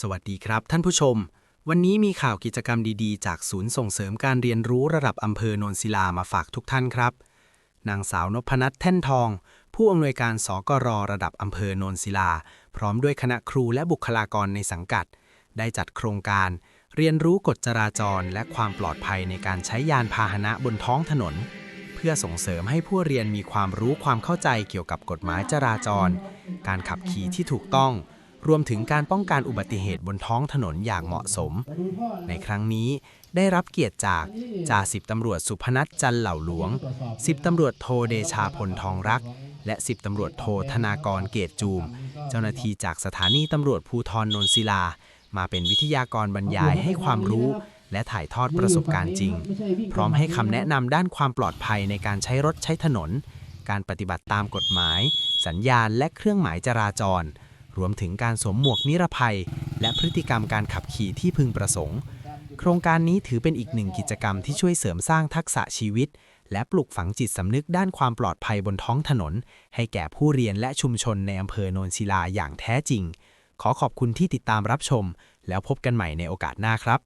สวัสดีครับท่านผู้ชม วันนี้มีข่าวกิจกรรมดีๆ จากศูนย์ส่งเสริมการเรียนรู้ระดับอำเภอโนนศิลามาฝากทุกท่านครับ นางสาวนพนัทแท่นทอง ผู้อำนวยการสกรระดับอำเภอโนนศิลา พร้อมด้วยคณะครูและบุคลากรในสังกัด ได้จัดโครงการ เรียนรู้กฎจราจร และความปลอดภัยในการใช้ยานพาหนะบนท้องถนน เพื่อส่งเสริมให้ผู้เรียนมีความรู้ความเข้าใจเกี่ยวกับกฎหมายจราจร การขับขี่ที่ถูกต้อง รวมถึงการป้องกันอุบัติเหตุบนท้องถนนอย่างเหมาะสม ในครั้งนี้ได้รับเกียรติจากจ่าสิบตำรวจสุพนัทจันเหล่าหลวง สิบตำรวจโทเดชาพลทองรัก และสิบตำรวจโทธนากรเกตจูม เจ้าหน้าที่จากสถานีตำรวจภูทรนนศิลา มาเป็นวิทยากรบรรยายให้ความรู้และถ่ายทอดประสบการณ์จริง พร้อมให้คำแนะนำด้านความปลอดภัยในการใช้รถใช้ถนน การปฏิบัติตามกฎหมาย สัญญาณและเครื่องหมายจราจร รวมถึงการสวมหมวกนิรภัย และพฤติกรรมการขับขี่ที่พึงประสงค์ โครงการนี้ถือเป็นอีกหนึ่งกิจกรรมที่ช่วยเสริมสร้างทักษะชีวิต และปลุกฝังจิตสำนึกด้านความปลอดภัยบนท้องถนน ให้แก่ผู้เรียนและชุมชนในอำเภอโนนศิลาอย่างแท้จริง ขอขอบคุณที่ติดตามรับชม แล้วพบกันใหม่ในโอกาสหน้าครับ